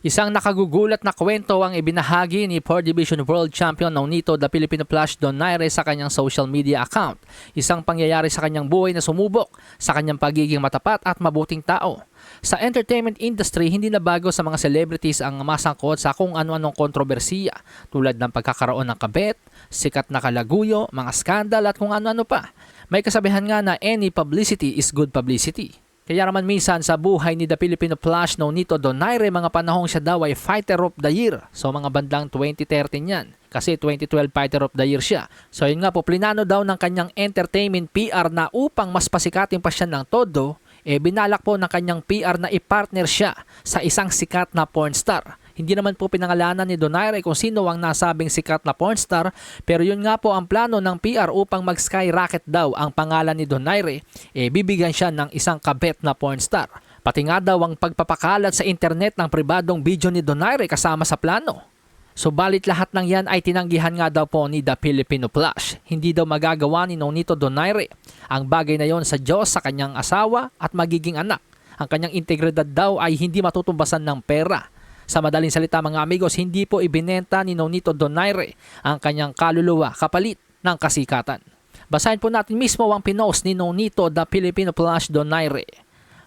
Isang nakagugulat na kwento ang ibinahagi ni 4 Division World Champion Nonito the Filipino Flash Donaire sa kanyang social media account. Isang pangyayari sa kanyang buhay na sumubok sa kanyang pagiging matapat at mabuting tao. Sa entertainment industry, hindi na bago sa mga celebrities ang masangkot sa kung ano-anong kontrobersiya tulad ng pagkakaroon ng kabet, sikat na kalaguyo, mga skandal at kung ano-ano pa. May kasabihan nga na any publicity is good publicity. Kaya naman minsan sa buhay ni The Filipino Flash Nonito Donaire, mga panahong siya daw ay Fighter of the Year. So mga bandang 2013 yan. Kasi 2012 Fighter of the Year siya. So yun nga po, plinano daw ng kanyang entertainment PR na upang mas pasikatin pa siya ng todo, eh binalak po ng kanyang PR na i-partner siya sa isang sikat na porn star. Hindi naman po pinangalanan ni Donaire kung sino ang nasabing sikat na pornstar pero yun nga po ang plano ng PR upang mag-skyrocket daw ang pangalan ni Donaire eh bibigyan siya ng isang kabet na pornstar. Pati nga daw ang pagpapakalat sa internet ng pribadong video ni Donaire kasama sa plano. Subalit lahat ng yan ay tinanggihan nga daw po ni The Filipino Flash. Hindi daw magagawa ni Nonito Donaire ang bagay na yon sa Diyos sa kanyang asawa at magiging anak. Ang kanyang integridad daw ay hindi matutumbasan ng pera. Sa madaling salita mga amigos, hindi po ibinenta ni Nonito Donaire ang kanyang kaluluwa kapalit ng kasikatan. Basahin po natin mismo ang pinost ni Nonito the Filipino Flash Donaire.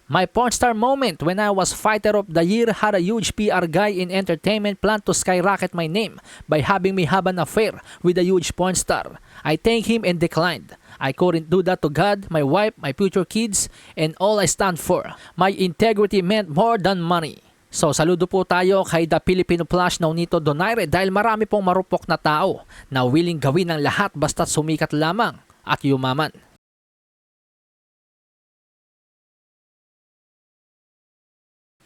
My pornstar moment when I was fighter of the year had a huge PR guy in entertainment plan to skyrocket my name by having me have an affair with a huge pornstar. I thanked him and declined. I couldn't do that to God, my wife, my future kids, and all I stand for. My integrity meant more than money. So saludo po tayo kay The Filipino Flash Nonito Donaire dahil marami pong marupok na tao na willing gawin ang lahat basta't sumikat lamang at yumaman.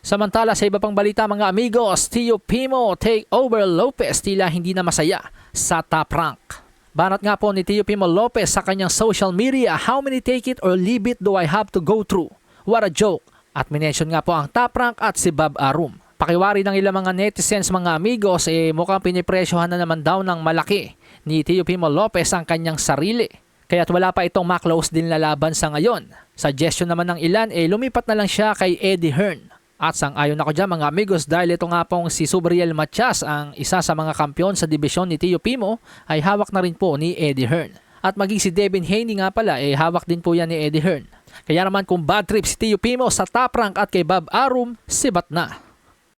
Samantala sa iba pang balita mga amigos, Tio Pimo take over Lopez tila hindi na masaya sa top rank. Banat nga po ni Tio Pimo Lopez sa kanyang social media, how many take it or leave it do I have to go through? What a joke. At minention nga po ang top rank at si Bob Arum. Pakiwari ng ilang mga netizens mga amigos, eh mukhang pinipresyohan na naman daw ng malaki ni Tio Pimo Lopez ang kanyang sarili. Kaya't wala pa itong maklose din na laban sa ngayon. Suggestion naman ng ilan, eh lumipat na lang siya kay Eddie Hearn. At sang-ayon ako dyan mga amigos dahil ito nga pong si Subriel Matias ang isa sa mga kampyon sa dibisyon ni Tio Pimo ay hawak na rin po ni Eddie Hearn. At maging si Devin Haney nga pala eh hawak din po yan ni Eddie Hearn. Kaya naman kung bad trip si Tio Pimo sa top rank at kay Bob Arum, sibat na.